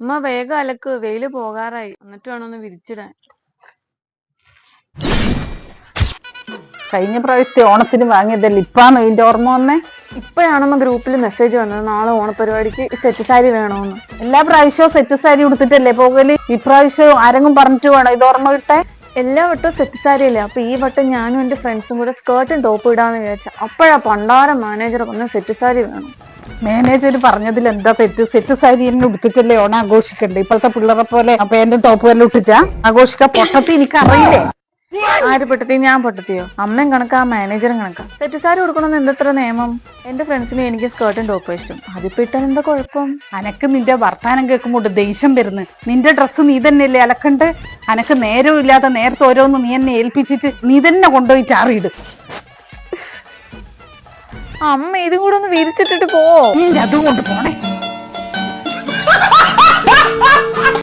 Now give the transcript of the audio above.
അമ്മ വേഗം അലക്ക്. വെയിൽ പോകാറായി. എന്നിട്ട് വേണം ഒന്ന് വിരിച്ചിടാൻ. കഴിഞ്ഞ പ്രാവശ്യത്തെ ഓണത്തിന് വാങ്ങിയതല്ലേ? ഇപ്പാണ് ഇതിന്റെ ഓർമ്മ വന്നേ? ഇപ്പോഴാണെന്ന് ഗ്രൂപ്പിൽ മെസ്സേജ് വന്നത്. നാളെ ഓണപരിപാടിക്ക് സെറ്റ് സാരി വേണമെന്ന് എല്ലാ പ്രാവശ്യവും സെറ്റ് സാരി കൊടുത്തിട്ടല്ലേ പോകൽ? ഇപ്രാവശ്യം ആരെങ്കിലും പറഞ്ഞിട്ട് വേണോ? ഇത് ഓർമ്മ കിട്ടേ എല്ലാ വട്ടവും സെറ്റ് സാരി അല്ലേ അപ്പൊ ഈ വട്ടം ഞാനും എന്റെ ഫ്രണ്ട്സും കൂടെ സ്കേർട്ടും ടോപ്പ് ഇടാന്ന് വിചാരിച്ച. അപ്പോഴാ പണ്ടാരം മാനേജർ പറഞ്ഞ സെറ്റ് സാരി വേണം. മാനേജർ പറഞ്ഞതിൽ എന്താ തെറ്റ്? സെറ്റ് സാരി തന്നെ ഉടുത്തിട്ടല്ലേ ഓണം ആഘോഷിക്കണ്ടേ? ഇപ്പോഴത്തെ പിള്ളേരെ പോലെ പാന്റും ടോപ്പും എല്ലാം ഇട്ടിട്ടാ ആഘോഷിക്കാൻ പൊട്ടത്തി എനിക്ക് അറിയില്ലേ ആര് പെട്ടത്തി? ഞാൻ പൊട്ടത്തിയോ? അമ്മയും കണക്കാ മാനേജറും കണക്കാ. സെറ്റ് സാരി കൊടുക്കണമെന്ന് എന്തത്ര നിയമം? എന്റെ ഫ്രണ്ട്സിന് എനിക്ക് സ്കേർട്ടും ടോപ്പും ഇഷ്ടം. അതിപ്പോ ഇട്ടാൽ എന്താ കുഴപ്പം? അനക്ക് നിന്റെ വർത്താനം കേൾക്കുമ്പോൾ ദേഷ്യം വരുന്നു. നിന്റെ ഡ്രസ്സ് നീ തന്നെ അല്ലേ അലക്കണ്ട്? അനക്ക് നേരവും ഇല്ലാതെ നേരത്തെ ഓരോന്ന് നീ എന്നെ ഏൽപ്പിച്ചിട്ട് നീ തന്നെ കൊണ്ടുപോയിട്ട് അറിയിട് അമ്മ ഇതും കൂടെ ഒന്ന് വിരിച്ചിട്ടിട്ട് പോ അതും കൊണ്ട് പോണേ.